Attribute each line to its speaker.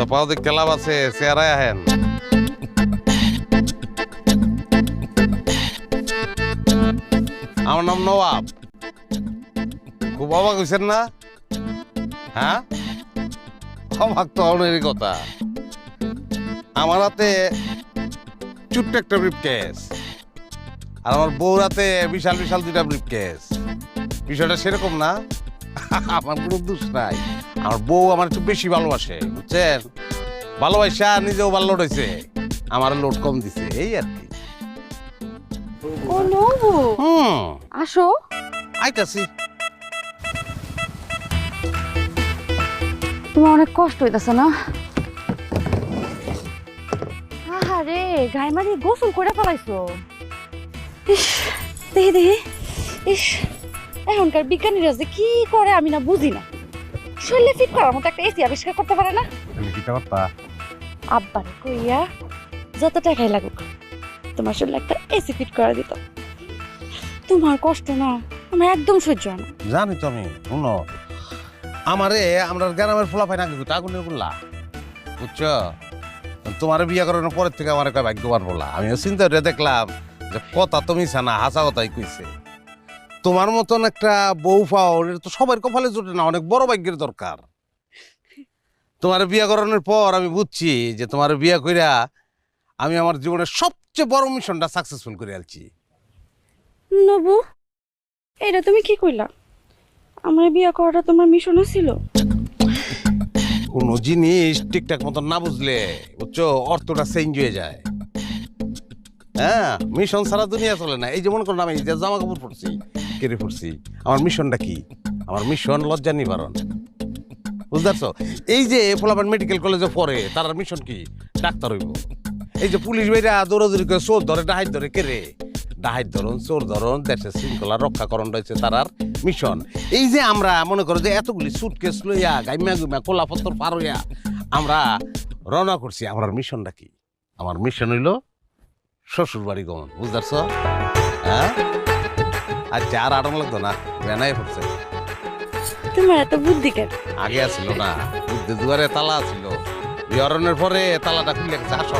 Speaker 1: আচ্ছা পাও দেখ ক্লাব আছে চেয়ারায় আহেন। আমার নাম নবাব খুব অবাক হয়েছেন না? হ্যাঁ অবাক তো অনেরই কথা। আমার হাতে ছোট্ট একটা ব্রিফ কেস আর আমার বউর হাতে বিশাল বিশাল দুইটা ব্রিফ কেস বিষয়টা সেরকম না? আমার কোনো দোষ নাই। আমার বউ আমার একটু বেশি ভালোবাসে বুঝছেন? ভালোবাসা নিজেও ভালো লোড আমার লোড কম দিছে এই আর কি।
Speaker 2: ও নবু
Speaker 1: হুম।
Speaker 2: আসো।
Speaker 1: আইতাছি।
Speaker 2: তোমার অনেক কষ্ট হইতাছে না? আরে গায়ে মারি গোসল করে ফেলাইছো। ইস দেখি দেখি ইস এখনকার বিজ্ঞানীরা যে কি করে আমি না বুঝি না। শরীরে ফিট করার মতো একটা এসি আবিষ্কার করতে পারে না? আব্বারে কইয়া যত টাকাই লাগুক তোমার শরীরে একটা এসি ফিট করা দিত। তোমার কষ্ট না আমার একদম সহ্য হয় না।
Speaker 1: জানি তো আমি শুনো। আমারে আমরা গ্রামের ফোলা পাই না কিন্তু আগুনেরগুলা বুঝছ? তোমার বিয়ে করানোর পরের থেকে আমার একটা ভাগ্যবান বলা। আমিও চিন্তা করে দেখলাম যে কথা তুমি না হাসা কথাই কইছে। তোমার মতন একটা বউ পাও এটা তো সবার কপালে জোটে না অনেক বড় ভাগ্যের দরকার। তোমার বিয়ে করানোর পর আমি বুঝছি যে তোমার বিয়ে কইরা আমি আমার জীবনের সবচেয়ে বড় মিশনটা সাকসেসফুল করে আলছি
Speaker 2: নবু এটা তুমি কি কইলা? আমার বিয়ে করাটা তোমার মিশন ছিল?
Speaker 1: কোনো জিনিস ঠিকঠাক মতন না বুঝলে বুঝছ অর্থটা চেঞ্জ হয়ে যায়। হ্যাঁ মিশন সারা দুনিয়া চলে না। এই যে মনে করুন আমি এই যে জামা কাপড় পরছি কেড়ে পড়ছি আমার মিশনটা কি? আমার মিশন লজ্জা নিবারণ। বুঝতে পারছ এই যে পোলাপান মেডিকেল কলেজে পড়ে, তার মিশন কি? ডাক্তার হইব। এই যে পুলিশ ভাইরা দৌড়াদৌড়ি করে চোর ধরে ডাহাই ধরে কেড়ে ডাহাই ধরুন, চোর ধরুন, দেশের শৃঙ্খলা রক্ষাকরণ রয়েছে তার আর মিশন। এই যে আমরা, মনে করো যে এতগুলি সুটকেস লইয়া গাইমা গুইমা কোলা পত্তর পার হইয়া আমরা রওনা করছি, আমার মিশনটা কি? আমার মিশন হইল শ্বশুর বাড়ি গমন বুঝতে পারছ হ্যাঁ? আচ্ছা চার আরাম লাগতো না বেনাই ফুটছে
Speaker 2: তোমার এত বুদ্ধি কেন?
Speaker 1: আগে আসলো না বুদ্ধি দুয়ারে তালা ছিল এই পরে তালাটা খুলে গেছে আসো